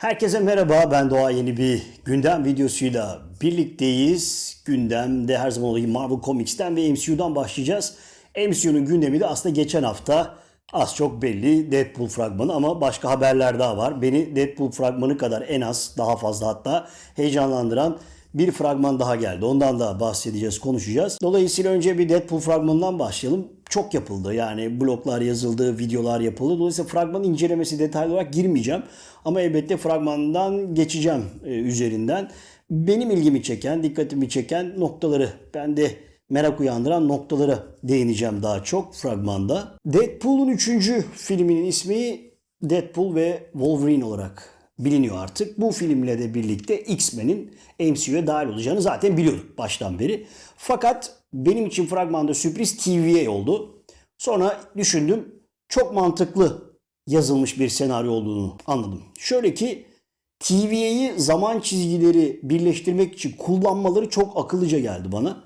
Herkese merhaba. Ben Doğa yeni bir gündem videosuyla birlikteyiz. Gündemde her zaman olduğu gibi Marvel Comics'ten ve MCU'dan başlayacağız. MCU'nun gündemi de aslında geçen hafta az çok belli Deadpool fragmanı ama başka haberler daha var. Beni Deadpool fragmanı kadar en az daha fazla hatta heyecanlandıran bir fragman daha geldi. Ondan da bahsedeceğiz, konuşacağız. Dolayısıyla önce bir Deadpool fragmanından başlayalım. Çok yapıldı. Yani bloglar yazıldı, videolar yapıldı. Dolayısıyla fragman incelemesi detaylı olarak girmeyeceğim. Ama elbette fragmandan geçeceğim e, üzerinden. Benim ilgimi çeken, dikkatimi çeken noktaları, ben de merak uyandıran noktalara değineceğim daha çok fragmanda. Deadpool'un 3. filminin ismi Deadpool ve Wolverine olarak biliniyor artık. Bu filmle de birlikte X-Men'in MCU'ya dahil olacağını zaten biliyorduk baştan beri. Fakat benim için fragmanda sürpriz TVA oldu. Sonra düşündüm çok mantıklı yazılmış bir senaryo olduğunu anladım. Şöyle ki TVA'yı zaman çizgileri birleştirmek için kullanmaları çok akıllıca geldi bana.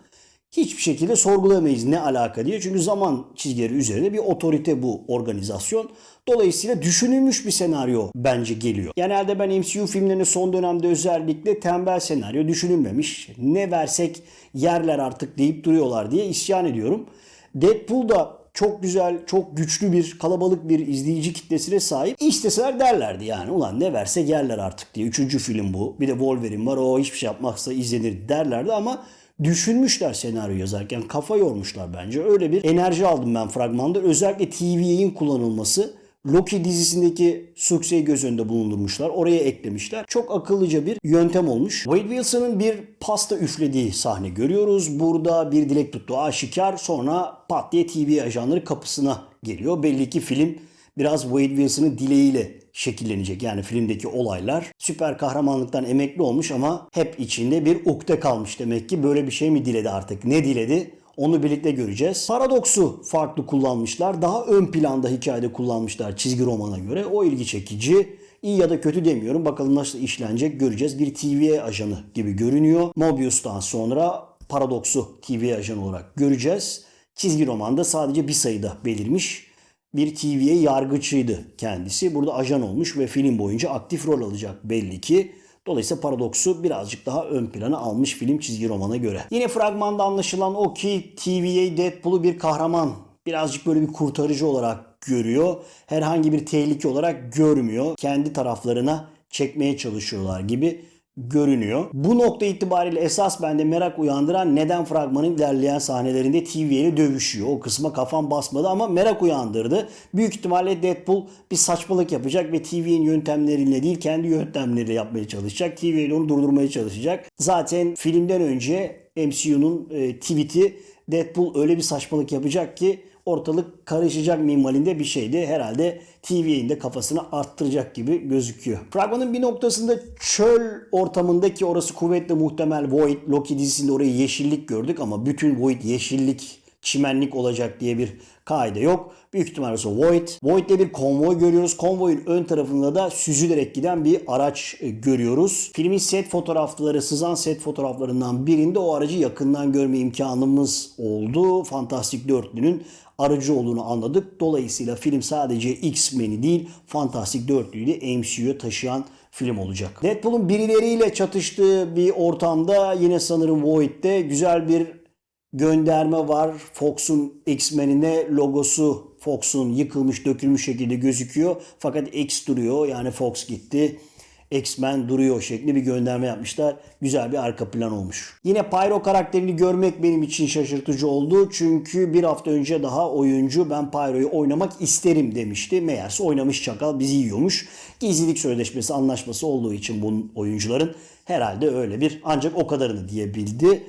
Hiçbir şekilde sorgulayamayız ne alaka diye. Çünkü zaman çizgileri üzerinde bir otorite bu organizasyon. Dolayısıyla düşünülmüş bir senaryo bence geliyor. Genelde ben MCU filmlerinin son dönemde özellikle tembel senaryo düşünülmemiş. Ne versek yerler artık deyip duruyorlar diye isyan ediyorum. Deadpool da çok güzel, çok güçlü bir, kalabalık bir izleyici kitlesine sahip. İsteseler derlerdi yani. Ulan ne verse yerler artık diye. Üçüncü film bu. Bir de Wolverine var. O hiçbir şey yapmazsa izlenir derlerdi ama düşünmüşler senaryo yazarken. Kafa yormuşlar bence. Öyle bir enerji aldım ben fragmanda. Özellikle TVA'in kullanılması. Loki dizisindeki sukseyi göz önünde bulundurmuşlar. Oraya eklemişler. Çok akıllıca bir yöntem olmuş. Wade Wilson'ın bir pasta üflediği sahne görüyoruz. Burada bir dilek tuttuğu aşikar. Sonra pat diye TV ajanları kapısına geliyor. Belli ki film biraz Wade Wilson'ın dileğiyle şekillenecek. Yani filmdeki olaylar süper kahramanlıktan emekli olmuş ama hep içinde bir ukde kalmış demek ki. Böyle bir şey mi diledi artık? Ne diledi? Onu birlikte göreceğiz. Paradoksu farklı kullanmışlar. Daha ön planda hikayede kullanmışlar çizgi romana göre. O ilgi çekici. İyi ya da kötü demiyorum. Bakalım nasıl işlenecek göreceğiz. Bir TVA ajanı gibi görünüyor. Mobius'tan sonra Paradoksu TVA ajanı olarak göreceğiz. Çizgi romanda sadece bir sayıda belirmiş. Bir TVA yargıçıydı kendisi. Burada ajan olmuş ve film boyunca aktif rol alacak belli ki. Dolayısıyla paradoksu birazcık daha ön plana almış film çizgi romana göre. Yine fragmanda anlaşılan o ki TVA Deadpool'u bir kahraman, birazcık böyle bir kurtarıcı olarak görüyor. Herhangi bir tehlike olarak görmüyor. Kendi taraflarına çekmeye çalışıyorlar gibi görünüyor. Bu nokta itibariyle esas bende merak uyandıran neden fragmanın ilerleyen sahnelerinde TVA ile dövüşüyor. O kısma kafam basmadı ama merak uyandırdı. Büyük ihtimalle Deadpool bir saçmalık yapacak ve TV'nin yöntemleriyle değil kendi yöntemleriyle yapmaya çalışacak. TVA ile onu durdurmaya çalışacak. Zaten filmden önce MCU'nun e, tweet'i Deadpool öyle bir saçmalık yapacak ki ortalık karışacak minvalinde bir şeydi. Herhalde TV'nin de kafasını arttıracak gibi gözüküyor. Fragmanın bir noktasında çöl ortamındaki orası kuvvetle muhtemel Void. Loki dizisinde orayı yeşillik gördük ama bütün Void yeşillik çimenlik olacak diye bir kaide yok. Büyük ihtimalle orası Void. Void'de bir konvoy görüyoruz. Konvoyun ön tarafında da süzülerek giden bir araç e, görüyoruz. Filmin set fotoğrafları, sızan set fotoğraflarından birinde o aracı yakından görme imkanımız oldu. Fantastik Dörtlü'nün aracı olduğunu anladık. Dolayısıyla film sadece X-Men'i değil Fantastik Dörtlü'yü de MCU'ya taşıyan film olacak. Deadpool'un birileriyle çatıştığı bir ortamda yine sanırım Void'de güzel bir gönderme var. Fox'un X-Men'ine logosu Fox'un yıkılmış dökülmüş şekilde gözüküyor. Fakat X duruyor yani Fox gitti. X-Men duruyor şeklinde bir gönderme yapmışlar. Güzel bir arka plan olmuş. Yine Pyro karakterini görmek benim için şaşırtıcı oldu. Çünkü bir hafta önce daha oyuncu ben Pyro'yu oynamak isterim demişti. Meğerse oynamış çakal bizi yiyormuş. Gizlilik sözleşmesi anlaşması olduğu için bunun oyuncuların herhalde öyle bir ancak o kadarını diyebildi.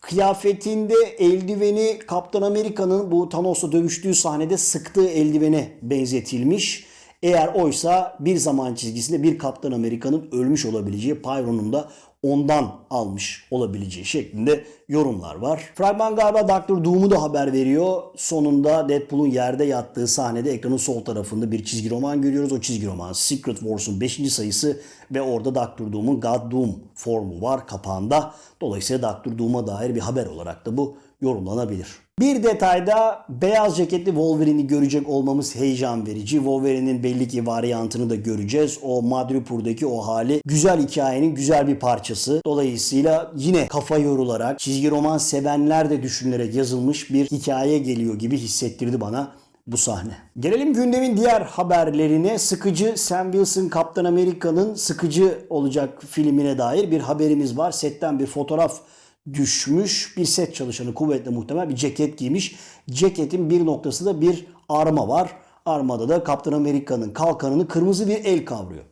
Kıyafetinde eldiveni Kaptan Amerika'nın bu Thanos'la dövüştüğü sahnede sıktığı eldivene benzetilmiş. Eğer oysa bir zaman çizgisinde bir Kaptan Amerika'nın ölmüş olabileceği, Pyro'nun da ondan almış olabileceği şeklinde yorumlar var. Fragman galiba Doctor Doom'u da haber veriyor. Sonunda Deadpool'un yerde yattığı sahnede ekranın sol tarafında bir çizgi roman görüyoruz. O çizgi roman Secret Wars'un 5. sayısı ve orada Doctor Doom'un God Doom formu var kapağında. Dolayısıyla Doctor Doom'a dair bir haber olarak da bu yorumlanabilir. Bir detayda beyaz ceketli Wolverine'i görecek olmamız heyecan verici. Wolverine'in belli ki varyantını da göreceğiz. O Madripoor'daki o hali güzel hikayenin güzel bir parçası. Dolayısıyla yine kafa yorularak, çizgi roman sevenler de düşünülerek yazılmış bir hikaye geliyor gibi hissettirdi bana bu sahne. Gelelim gündemin diğer haberlerine. Sıkıcı Sam Wilson Kaptan Amerika'nın sıkıcı olacak filmine dair bir haberimiz var. Setten bir fotoğraf düşmüş. Bir set çalışanı kuvvetle muhtemel bir ceket giymiş. Ceketin bir noktasında bir arma var. Armada da Kaptan Amerika'nın kalkanını kırmızı bir el kavruyor.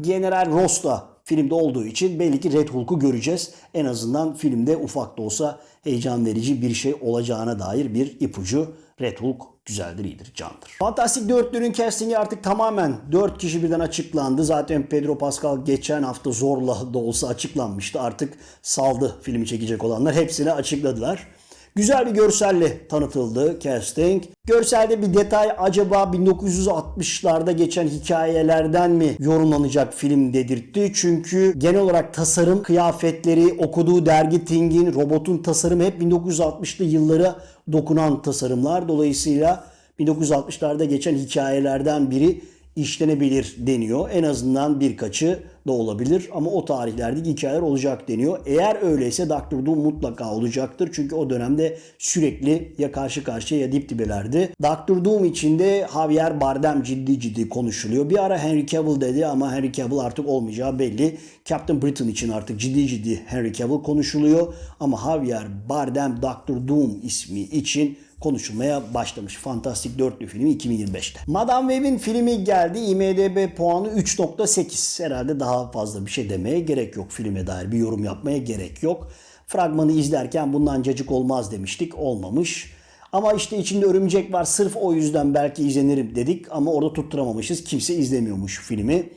General Ross da filmde olduğu için belli ki Red Hulk'u göreceğiz. En azından filmde ufak da olsa heyecan verici bir şey olacağına dair bir ipucu. Red Hulk güzeldir, iyidir, candır. Fantastik Dörtlü'nün castingi artık tamamen 4 kişi birden açıklandı. Zaten Pedro Pascal geçen hafta zorla da olsa açıklanmıştı. Artık saldı filmi çekecek olanlar. Hepsini açıkladılar. Güzel bir görselle tanıtıldı casting. Görselde bir detay acaba 1960'larda geçen hikayelerden mi yorumlanacak film dedirtti. Çünkü genel olarak tasarım, kıyafetleri, okuduğu dergi Thing'in, robotun tasarımı hep 1960'lı yıllara dokunan tasarımlar. Dolayısıyla 1960'larda geçen hikayelerden biri işlenebilir deniyor. En azından birkaçı da olabilir ama o tarihlerdeki hikayeler olacak deniyor. Eğer öyleyse Doctor Doom mutlaka olacaktır. Çünkü o dönemde sürekli ya karşı karşıya ya dip dibelerdi. Doctor Doom içinde Javier Bardem ciddi ciddi konuşuluyor. Bir ara Henry Cavill dedi ama Henry Cavill artık olmayacağı belli. Captain Britain için artık ciddi ciddi Henry Cavill konuşuluyor. Ama Javier Bardem Doctor Doom ismi için konuşulmaya başlamış. Fantastik Dörtlü filmi 2025'te. Madame Web'in filmi geldi. IMDB puanı 3.8. Herhalde daha fazla bir şey demeye gerek yok. Filme dair bir yorum yapmaya gerek yok. Fragmanı izlerken bundan cacık olmaz demiştik. Olmamış. Ama işte içinde örümcek var. Sırf o yüzden belki izlenirim dedik. Ama orada tutturamamışız. Kimse izlemiyormuş filmi.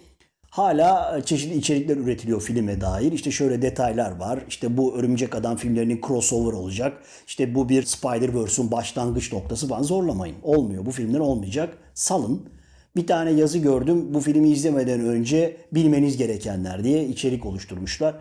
Hala e, çeşitli içerikler üretiliyor filme dair. İşte şöyle detaylar var. İşte bu Örümcek Adam filmlerinin crossover olacak. İşte bu bir Spider-Verse'un başlangıç noktası falan zorlamayın. Olmuyor. Bu filmler olmayacak. Salın. Bir tane yazı gördüm. Bu filmi izlemeden önce bilmeniz gerekenler diye içerik oluşturmuşlar.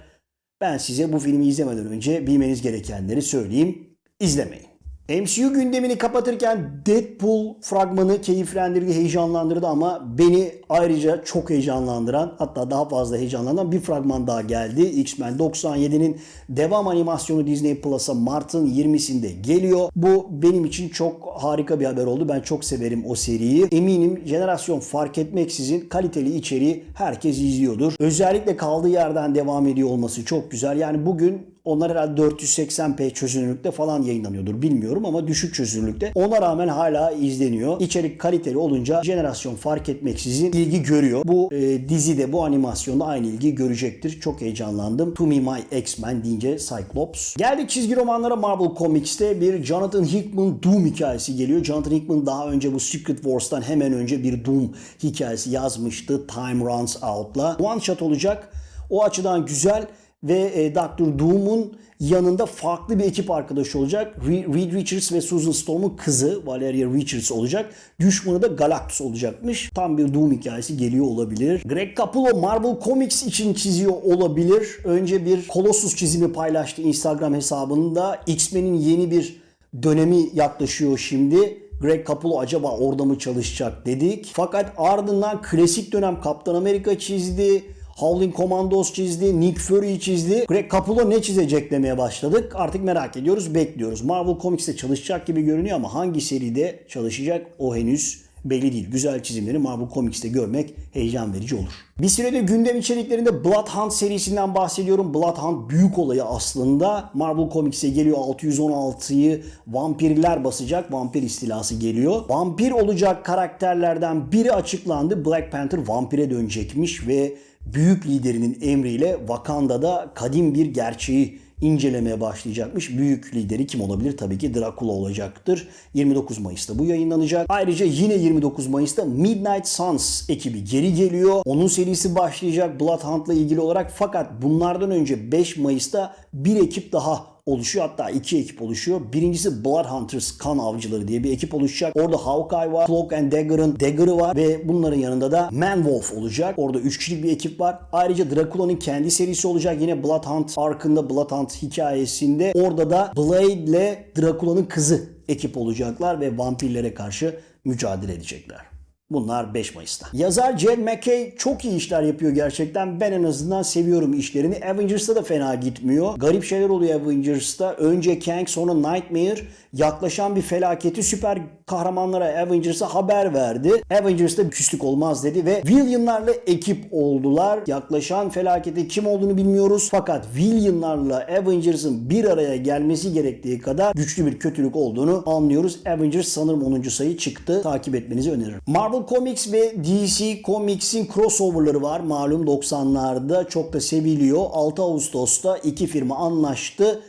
Ben size bu filmi izlemeden önce bilmeniz gerekenleri söyleyeyim. İzlemeyin. MCU gündemini kapatırken Deadpool fragmanı keyiflendirdi, heyecanlandırdı ama beni ayrıca çok heyecanlandıran hatta daha fazla heyecanlandıran bir fragman daha geldi. X-Men 97'nin devam animasyonu Disney Plus'a Mart'ın 20'sinde geliyor. Bu benim için çok harika bir haber oldu. Ben çok severim o seriyi. Eminim jenerasyon fark etmeksizin kaliteli içeriği herkes izliyordur. Özellikle kaldığı yerden devam ediyor olması çok güzel. Yani bugün onlar herhalde 480p çözünürlükte falan yayınlanıyordur bilmiyorum ama düşük çözünürlükte. Ona rağmen hala izleniyor. İçerik kaliteli olunca jenerasyon fark etmeksizin ilgi görüyor. Bu e, dizide bu animasyonda aynı ilgi görecektir. Çok heyecanlandım. To Me My X-Men deyince Cyclops. Geldik çizgi romanlara Marvel Comics'te bir Jonathan Hickman Doom hikayesi geliyor. Jonathan Hickman daha önce bu Secret Wars'tan hemen önce bir Doom hikayesi yazmıştı. Time Runs Out'la. One shot olacak. O açıdan güzel ve e, Dr. Doom'un yanında farklı bir ekip arkadaşı olacak. Reed Richards ve Susan Storm'un kızı Valeria Richards olacak. Düşmanı da Galactus olacakmış. Tam bir Doom hikayesi geliyor olabilir. Greg Capullo Marvel Comics için çiziyor olabilir. Önce bir Colossus çizimi paylaştı Instagram hesabında. X-Men'in yeni bir dönemi yaklaşıyor şimdi. Greg Capullo acaba orada mı çalışacak dedik. Fakat ardından klasik dönem Kaptan Amerika çizdi. Howling Commandos çizdi, Nick Fury çizdi. Greg Capullo ne çizecek demeye başladık. Artık merak ediyoruz, bekliyoruz. Marvel Comics'te çalışacak gibi görünüyor ama hangi seride çalışacak o henüz belli değil. Güzel çizimleri Marvel Comics'te görmek heyecan verici olur. Bir süredir gündem içeriklerinde Bloodhound serisinden bahsediyorum. Bloodhound büyük olayı aslında. Marvel Comics'e geliyor 616'yı vampirler basacak. Vampir istilası geliyor. Vampir olacak karakterlerden biri açıklandı. Black Panther vampire dönecekmiş ve büyük liderinin emriyle Wakanda'da kadim bir gerçeği incelemeye başlayacakmış. Büyük lideri kim olabilir? Tabii ki Dracula olacaktır. 29 Mayıs'ta bu yayınlanacak. Ayrıca yine 29 Mayıs'ta Midnight Suns ekibi geri geliyor. Onun serisi başlayacak Bloodhound'la ilgili olarak. Fakat bunlardan önce 5 Mayıs'ta bir ekip daha oluşuyor. Hatta iki ekip oluşuyor. Birincisi Blood Hunters kan avcıları diye bir ekip oluşacak. Orada Hawkeye var. Cloak and Dagger'ın Dagger'ı var ve bunların yanında da Man-Wolf olacak. Orada 3 kişilik bir ekip var. Ayrıca Dracula'nın kendi serisi olacak. Yine Blood Hunt arkında Blood Hunt hikayesinde. Orada da Blade ile Dracula'nın kızı ekip olacaklar ve vampirlere karşı mücadele edecekler. Bunlar 5 Mayıs'ta. Yazar Jed McKay çok iyi işler yapıyor gerçekten. Ben en azından seviyorum işlerini. Avengers'ta da fena gitmiyor. Garip şeyler oluyor Avengers'ta. Önce Kang sonra Nightmare yaklaşan bir felaketi süper kahramanlara Avengers'a haber verdi. Avengers'ta küslük olmaz dedi ve Villain'larla ekip oldular. Yaklaşan felaketi kim olduğunu bilmiyoruz. Fakat Villain'larla Avengers'ın bir araya gelmesi gerektiği kadar güçlü bir kötülük olduğunu anlıyoruz. Avengers sanırım 10. sayı çıktı. Takip etmenizi öneririm. Marvel Comics ve DC Comics'in crossover'ları var. Malum 90'larda çok da seviliyor. 6 Ağustos'ta iki firma anlaştı.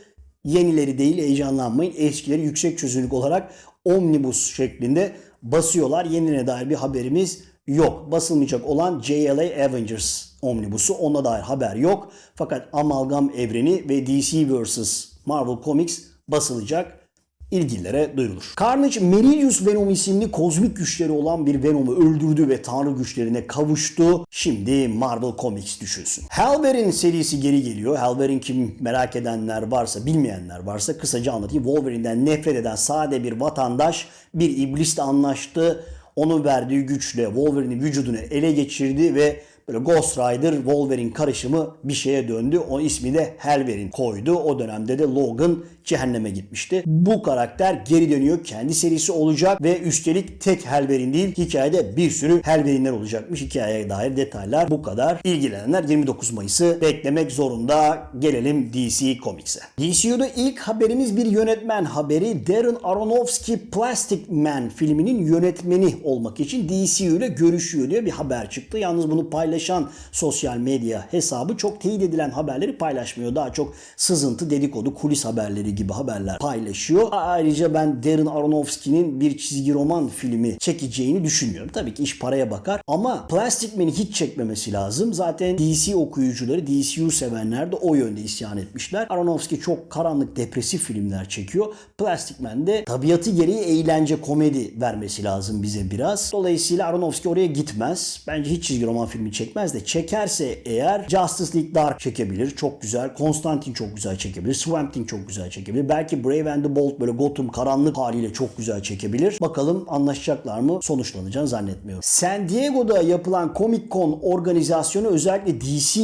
Yenileri değil heyecanlanmayın. Eskileri yüksek çözünürlük olarak omnibus şeklinde basıyorlar. Yenine dair bir haberimiz yok. Basılmayacak olan JLA Avengers omnibusu ona dair haber yok. Fakat Amalgam evreni ve DC vs. Marvel Comics basılacak ilgililere duyurulur. Carnage Meridius Venom isimli kozmik güçleri olan bir Venom'u öldürdü ve tanrı güçlerine kavuştu. Şimdi Marvel Comics düşünsün. Halberine serisi geri geliyor. Halberine kim merak edenler varsa, bilmeyenler varsa kısaca anlatayım. Wolverine'den nefret eden sade bir vatandaş bir iblisle anlaştı. Onun verdiği güçle Wolverine'in vücudunu ele geçirdi ve böyle Ghost Rider Wolverine karışımı bir şeye döndü. O ismi de Halberine koydu. O dönemde de Logan cehenneme gitmişti. Bu karakter geri dönüyor. Kendi serisi olacak ve üstelik tek Halberine değil hikayede bir sürü Halberine'ler olacakmış. Hikayeye dair detaylar bu kadar. İlgilenenler 29 Mayıs'ı beklemek zorunda. Gelelim DC Comics'e. DCU'da ilk haberimiz bir yönetmen haberi. Darren Aronofsky Plastic Man filminin yönetmeni olmak için DCU ile görüşüyor diye bir haber çıktı. Yalnız bunu paylaşan sosyal medya hesabı çok teyit edilen haberleri paylaşmıyor. Daha çok sızıntı, dedikodu, kulis haberleri gibi haberler paylaşıyor. Ayrıca ben Darren Aronofsky'nin bir çizgi roman filmi çekeceğini düşünmüyorum. Tabii ki iş paraya bakar ama Plastic Man'i hiç çekmemesi lazım. Zaten DC okuyucuları, DCU sevenler de o yönde isyan etmişler. Aronofsky çok karanlık, depresif filmler çekiyor. Plastic Man'de tabiatı gereği eğlence, komedi vermesi lazım bize biraz. Dolayısıyla Aronofsky oraya gitmez. Bence hiç çizgi roman filmi çekmez de çekerse eğer Justice League Dark çekebilir. Çok güzel. Constantine çok güzel çekebilir. Swamp Thing çok güzel çekebilir. Belki Brave and the Bold böyle Gotham karanlık haliyle çok güzel çekebilir. Bakalım anlaşacaklar mı? Sonuçlanacağını zannetmiyorum. San Diego'da yapılan Comic Con organizasyonu özellikle DC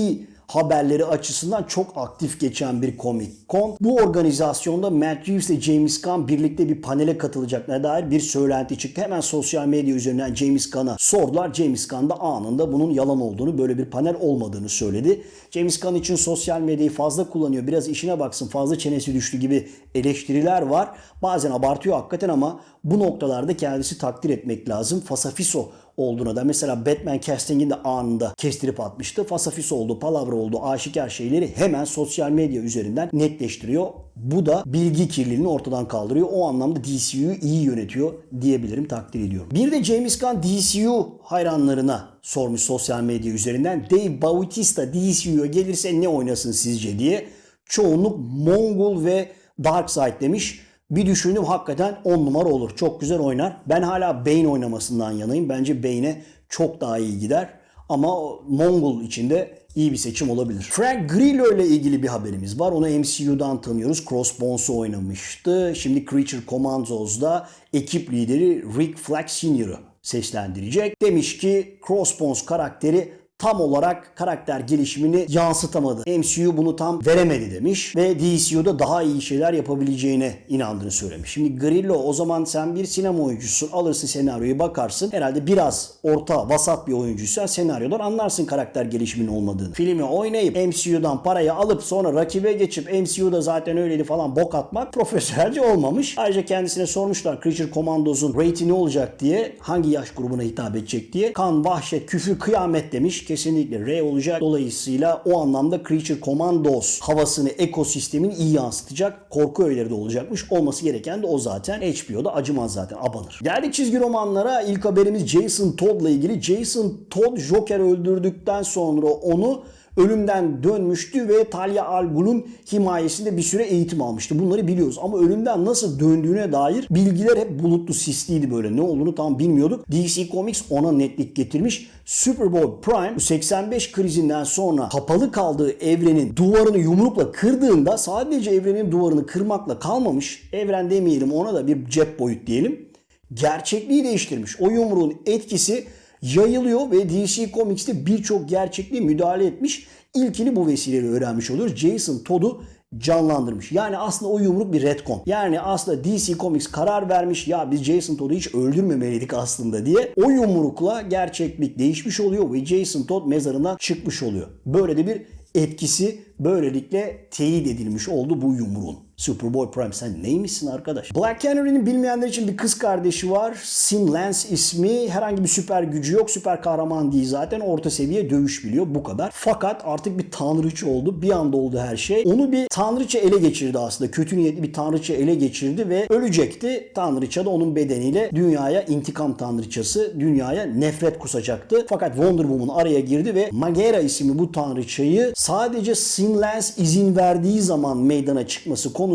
haberleri açısından çok aktif geçen bir Comic Con. Bu organizasyonda Matt Reeves ve James Gunn birlikte bir panele katılacaklarına dair bir söylenti çıktı. Hemen sosyal medya üzerinden James Gunn'a sordular. James Gunn da anında bunun yalan olduğunu, böyle bir panel olmadığını söyledi. James Gunn için sosyal medyayı fazla kullanıyor. Biraz işine baksın, fazla çenesi düştü gibi eleştiriler var. Bazen abartıyor hakikaten ama bu noktalarda kendisi takdir etmek lazım. Fasafiso olduğuna da mesela Batman castinginde anında kestirip atmıştı. Fasafis oldu, palavra oldu, aşikar şeyleri hemen sosyal medya üzerinden netleştiriyor. Bu da bilgi kirliliğini ortadan kaldırıyor. O anlamda DCU'yu iyi yönetiyor diyebilirim, takdir ediyorum. Bir de James Gunn DCU hayranlarına sormuş sosyal medya üzerinden. Dave Bautista DCU'ya gelirse ne oynasın sizce diye. Çoğunluk Mongol ve Darkseid demiş. Bir düşündüm hakikaten 10 numara olur. Çok güzel oynar. Ben hala Bane oynamasından yanayım. Bence Bane'e çok daha iyi gider. Ama Mongol içinde iyi bir seçim olabilir. Frank Grillo ile ilgili bir haberimiz var. Onu MCU'dan tanıyoruz. Crossbones'u oynamıştı. Şimdi Creature Commandos'da ekip lideri Rick Flag Sr.'ı seslendirecek. Demiş ki Crossbones karakteri tam olarak karakter gelişimini yansıtamadı. MCU bunu tam veremedi demiş ve DCU'da daha iyi şeyler yapabileceğine inandığını söylemiş. Şimdi Grillo o zaman sen bir sinema oyuncusun alırsın senaryoyu bakarsın. Herhalde biraz orta vasat bir oyuncuysan senaryodan anlarsın karakter gelişiminin olmadığını. Filmi oynayıp MCU'dan parayı alıp sonra rakibe geçip MCU'da zaten öyleydi falan bok atmak profesyonelce olmamış. Ayrıca kendisine sormuşlar Creature Commandos'un rate'i ne olacak diye hangi yaş grubuna hitap edecek diye. Kan, vahşet, küfür, kıyamet demiş kesinlikle R olacak. Dolayısıyla o anlamda Creature Commandos havasını, ekosistemin iyi yansıtacak. Korku öğeleri de olacakmış. Olması gereken de o zaten. HBO'da acımaz zaten. Abanır. Geldik çizgi romanlara. İlk haberimiz Jason Todd'la ilgili. Jason Todd Joker öldürdükten sonra onu ölümden dönmüştü ve Talia al Ghul'un himayesinde bir süre eğitim almıştı. Bunları biliyoruz ama ölümden nasıl döndüğüne dair bilgiler hep bulutlu sisliydi böyle. Ne olduğunu tam bilmiyorduk. DC Comics ona netlik getirmiş. Superboy Prime 85 krizinden sonra kapalı kaldığı evrenin duvarını yumrukla kırdığında sadece evrenin duvarını kırmakla kalmamış. Evren demeyelim ona da bir cep boyut diyelim. Gerçekliği değiştirmiş. O yumruğun etkisi yayılıyor ve DC Comics'te birçok gerçekliğe müdahale etmiş. İlkini bu vesileyle öğrenmiş oluyoruz. Jason Todd'u canlandırmış. Yani aslında o yumruk bir retcon. Yani aslında DC Comics karar vermiş ya biz Jason Todd'u hiç öldürmemeliydik aslında diye. O yumrukla gerçeklik değişmiş oluyor ve Jason Todd mezarından çıkmış oluyor. Böyle de bir etkisi böylelikle teyit edilmiş oldu bu yumruğun. Superboy Prime sen neymişsin arkadaş? Black Canary'nin bilmeyenler için bir kız kardeşi var. Sin Lance ismi. Herhangi bir süper gücü yok. Süper kahraman değil zaten. Orta seviye dövüş biliyor. Bu kadar. Fakat artık bir tanrıçı oldu. Bir anda oldu her şey. Onu bir tanrıça ele geçirdi aslında. Kötü niyetli bir tanrıça ele geçirdi ve ölecekti. Tanrıça da onun bedeniyle dünyaya intikam tanrıçası dünyaya nefret kusacaktı. Fakat Wonder Woman araya girdi ve Magera isimli bu tanrıçayı sadece Sin Lance izin verdiği zaman meydana çıkması konusunda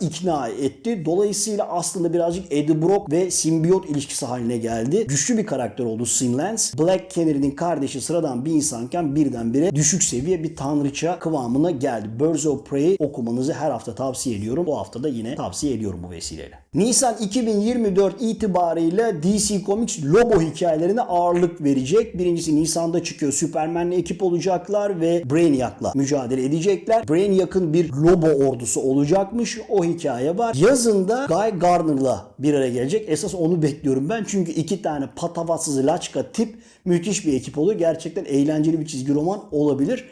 ikna etti. Dolayısıyla aslında birazcık Eddie Brock ve simbiyot ilişkisi haline geldi. Güçlü bir karakter oldu Sin Lance. Black Canary'nin kardeşi sıradan bir insanken birdenbire düşük seviye bir tanrıça kıvamına geldi. Birds of Prey okumanızı her hafta tavsiye ediyorum. Bu hafta da yine tavsiye ediyorum bu vesileyle. Nisan 2024 itibariyle DC Comics Lobo hikayelerine ağırlık verecek. Birincisi Nisan'da çıkıyor. Superman'le ekip olacaklar ve Brainiac'la mücadele edecekler. Brainiac'ın bir Lobo ordusu olacakmış. O hikaye var. Yazında Guy Gardner'la bir araya gelecek. Esas onu bekliyorum ben. Çünkü iki tane patavatsız laçka tip müthiş bir ekip olur. Gerçekten eğlenceli bir çizgi roman olabilir.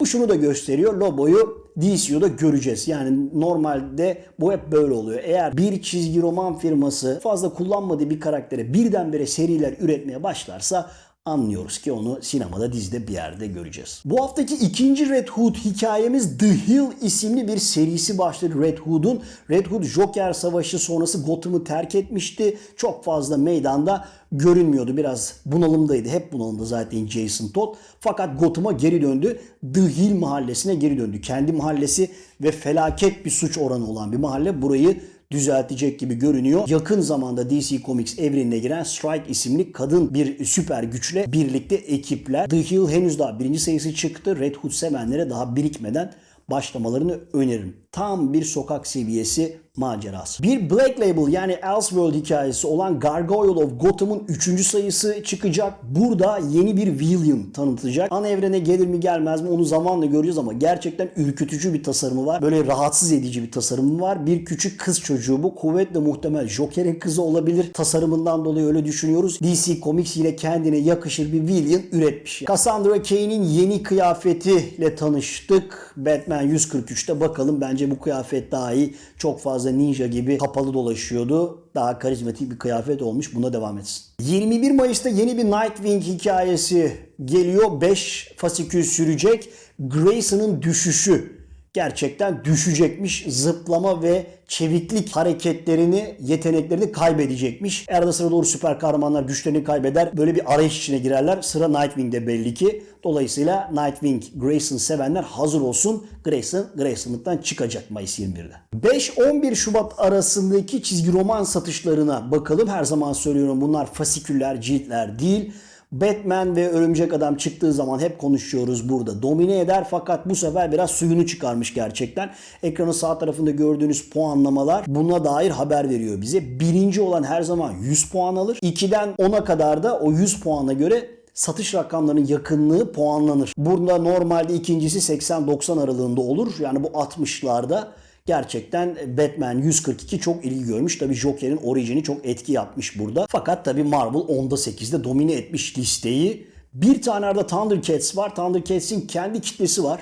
Bu şunu da gösteriyor. Lobo'yu DCU'da göreceğiz. Yani normalde bu hep böyle oluyor. Eğer bir çizgi roman firması fazla kullanmadığı bir karaktere birdenbire seriler üretmeye başlarsa anlıyoruz ki onu sinemada dizide bir yerde göreceğiz. Bu haftaki ikinci Red Hood hikayemiz The Hill isimli bir serisi başladı Red Hood'un. Red Hood Joker Savaşı sonrası Gotham'ı terk etmişti. Çok fazla meydanda görünmüyordu. Biraz bunalımdaydı. Hep bunalımda zaten Jason Todd. Fakat Gotham'a geri döndü. The Hill mahallesine geri döndü. Kendi mahallesi ve felaket bir suç oranı olan bir mahalle. Burayı düzeltecek gibi görünüyor. Yakın zamanda DC Comics evrenine giren Strike isimli kadın bir süper güçle birlikte ekipler. The Hill henüz daha birinci sayısı çıktı. Red Hood sevenlere daha birikmeden başlamalarını öneririm. Tam bir sokak seviyesi macerası. Bir Black Label yani Elseworld hikayesi olan Gargoyle of Gotham'ın 3. sayısı çıkacak. Burada yeni bir villain tanıtacak. Ana evrene gelir mi gelmez mi onu zamanla göreceğiz ama gerçekten ürkütücü bir tasarımı var. Böyle rahatsız edici bir tasarımı var. Bir küçük kız çocuğu bu. Kuvvetle muhtemel Joker'in kızı olabilir. Tasarımından dolayı öyle düşünüyoruz. DC Comics yine kendine yakışır bir villain üretmiş. Cassandra Cain'in yeni kıyafetiyle tanıştık. Batman 143'te bakalım bence bu kıyafet daha iyi. Çok fazla ninja gibi kapalı dolaşıyordu. Daha karizmatik bir kıyafet olmuş. Buna devam etsin. 21 Mayıs'ta yeni bir Nightwing hikayesi geliyor. 5 fasikül sürecek. Grayson'ın düşüşü gerçekten düşecekmiş. Zıplama ve çeviklik hareketlerini, yeteneklerini kaybedecekmiş. Arada sıra doğru süper kahramanlar güçlerini kaybeder. Böyle bir arayış içine girerler. Sıra Nightwing'de belli ki. Dolayısıyla Nightwing, Grayson sevenler hazır olsun. Grayson, Grayson'lıktan çıkacak Mayıs 21'de. 5-11 Şubat arasındaki çizgi roman satışlarına bakalım. Her zaman söylüyorum bunlar fasiküller, ciltler değil. Batman ve Örümcek Adam çıktığı zaman hep konuşuyoruz burada. Domine eder fakat bu sefer biraz suyunu çıkarmış gerçekten. Ekranın sağ tarafında gördüğünüz puanlamalar buna dair haber veriyor bize. Birinci olan her zaman 100 puan alır. 2'den 10'a kadar da o 100 puana göre satış rakamlarının yakınlığı puanlanır. Burada normalde ikincisi 80-90 aralığında olur. Yani bu 60'larda gerçekten Batman 142 çok ilgi görmüş. Tabi Joker'in orijini çok etki yapmış burada. Fakat tabi Marvel 10'da 8'de domine etmiş listeyi. Bir tane arada Thundercats var. Thundercats'in kendi kitlesi var.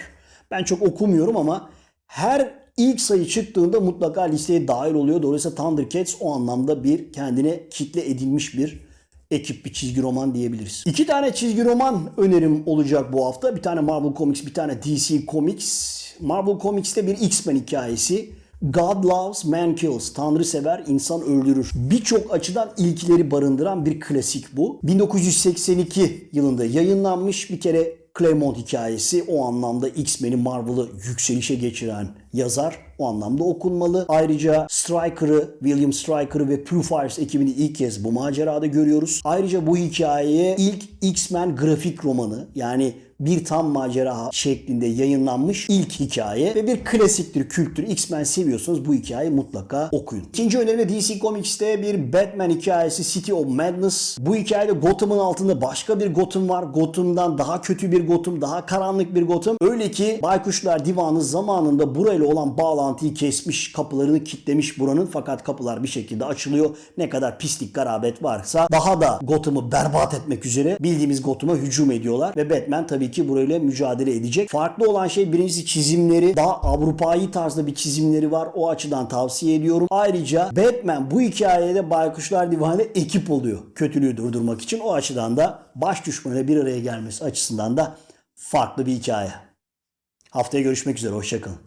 Ben çok okumuyorum ama her ilk sayı çıktığında mutlaka listeye dahil oluyor. Dolayısıyla Thundercats o anlamda bir kendine kitle edilmiş bir ekip bir çizgi roman diyebiliriz. İki tane çizgi roman önerim olacak bu hafta. Bir tane Marvel Comics, bir tane DC Comics. Marvel Comics'te bir X-Men hikayesi. God loves, man kills. Tanrı sever, insan öldürür. Birçok açıdan ilkileri barındıran bir klasik bu. 1982 yılında yayınlanmış bir kere Claremont hikayesi o anlamda X-Men'i Marvel'ı yükselişe geçiren yazar o anlamda okunmalı. Ayrıca Stryker'ı, William Stryker'ı ve True Fires ekibini ilk kez bu macerada görüyoruz. Ayrıca bu hikayeye ilk X-Men grafik romanı yani bir tam macera şeklinde yayınlanmış ilk hikaye ve bir klasiktir, kültür. X-Men seviyorsanız bu hikayeyi mutlaka okuyun. İkinci önerim de DC Comics'te bir Batman hikayesi City of Madness. Bu hikayede Gotham'ın altında başka bir Gotham var. Gotham'dan daha kötü bir Gotham, daha karanlık bir Gotham. Öyle ki Baykuşlar Divanı zamanında burayla olan bağlantıyı kesmiş, kapılarını kilitlemiş buranın fakat kapılar bir şekilde açılıyor. Ne kadar pislik garabet varsa daha da Gotham'ı berbat etmek üzere bildiğimiz Gotham'a hücum ediyorlar ve Batman tabii ki burayla mücadele edecek. Farklı olan şey birincisi çizimleri. Daha Avrupa'yı tarzda bir çizimleri var. O açıdan tavsiye ediyorum. Ayrıca Batman bu hikayede Baykuşlar Divanı ekip oluyor. Kötülüğü durdurmak için. O açıdan da baş düşmanıyla bir araya gelmesi açısından da farklı bir hikaye. Haftaya görüşmek üzere. Hoşçakalın.